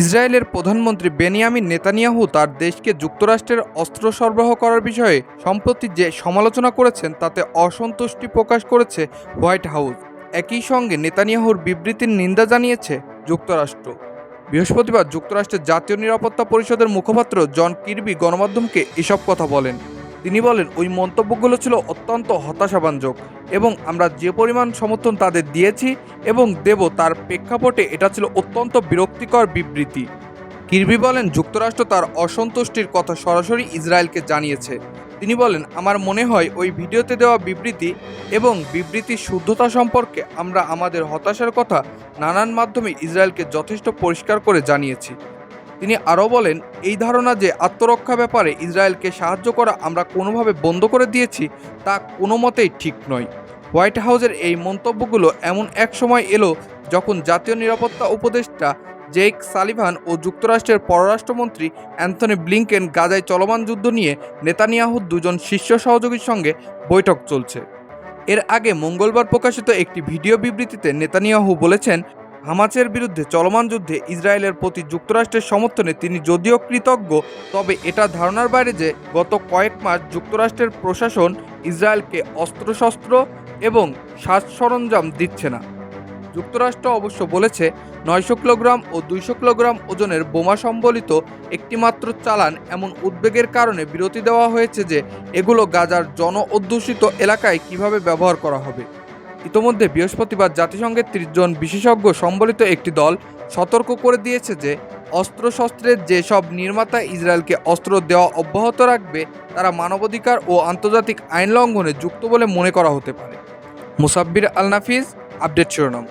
ইসরায়েলের প্রধানমন্ত্রী Benjamin Netanyahu তার দেশকে যুক্তরাষ্ট্রের অস্ত্র সরবরাহ করার বিষয়ে সম্প্রতি যে সমালোচনা করেছেন তাতে অসন্তুষ্টি প্রকাশ করেছে হোয়াইট হাউস। একই সঙ্গে নেতানিয়াহুর বিবৃতির নিন্দা জানিয়েছে যুক্তরাষ্ট্র। বৃহস্পতিবার যুক্তরাষ্ট্রের জাতীয় নিরাপত্তা পরিষদের মুখপাত্র জন কিরবি গণমাধ্যমকে এসব কথা বলেন। তিনি বলেন, ওই মন্তব্যগুলো ছিল অত্যন্ত হতাশাবাঞ্জক। এবং আমরা যে পরিমাণ সমর্থন তাদের দিয়েছি এবং দেব তার প্রেক্ষাপটে এটা ছিল অত্যন্ত বিরক্তিকর বিবৃতি। কিরবি বলেন, যুক্তরাষ্ট্র তার অসন্তুষ্টির কথা সরাসরি ইসরায়েলকে জানিয়েছে। তিনি বলেন, আমার মনে হয় ওই ভিডিওতে দেওয়া বিবৃতি এবং বিবৃতির শুদ্ধতা সম্পর্কে আমরা আমাদের হতাশার কথা নানান মাধ্যমে ইসরায়েলকে যথেষ্ট পরিষ্কার করে জানিয়েছি। তিনি আরও বলেন, এই ধারণা যে আত্মরক্ষা ব্যাপারে ইসরায়েলকে সাহায্য করা আমরা কোনোভাবে বন্ধ করে দিয়েছি, তা কোনো মতেই ঠিক নয়। হোয়াইট হাউসের এই মন্তব্যগুলো এমন এক সময় এলো যখন জাতীয় নিরাপত্তা উপদেষ্টা জেক সালিভান ও যুক্তরাষ্ট্রের পররাষ্ট্রমন্ত্রী অ্যান্থনি ব্লিংকেন গাজায় চলমান যুদ্ধ নিয়ে নেতানিয়াহুর দুজন শীর্ষ সহযোগীর সঙ্গে বৈঠক চলছে। এর আগে মঙ্গলবার প্রকাশিত একটি ভিডিও বিবৃতিতে নেতানিয়াহু বলেছেন হামাসের বিরুদ্ধে চলমান যুদ্ধে ইসরায়েলের প্রতি যুক্তরাষ্ট্রের সমর্থনে তিনি যদিও কৃতজ্ঞ, তবে এটা ধারণার বাইরে যে গত কয়েক মাস যুক্তরাষ্ট্রের প্রশাসন ইসরায়েলকে অস্ত্রশস্ত্র এবং সাজ সরঞ্জাম দিচ্ছে না। যুক্তরাষ্ট্র অবশ্য বলেছে, নয়শো কিলোগ্রাম ও দুইশো কিলোগ্রাম ওজনের বোমা সম্বলিত একটিমাত্র চালান এমন উদ্বেগের কারণে বিরতি দেওয়া হয়েছে যে এগুলো গাজার জন অধ্যুষিত এলাকায় কীভাবে ব্যবহার করা হবে। ইতোমধ্যে বৃহস্পতিবার জাতিসংঘের ত্রিশ জন বিশেষজ্ঞ সম্বলিত একটি দল সতর্ক করে দিয়েছে যে, অস্ত্রশস্ত্রের যেসব নির্মাতা ইসরায়েলকে অস্ত্র দেওয়া অব্যাহত রাখবে, তারা মানবাধিকার ও আন্তর্জাতিক আইন লঙ্ঘনে যুক্ত বলে মনে করা হতে পারে। মুসাব্বির আল নাফিজ আপডেট শিরোনাম।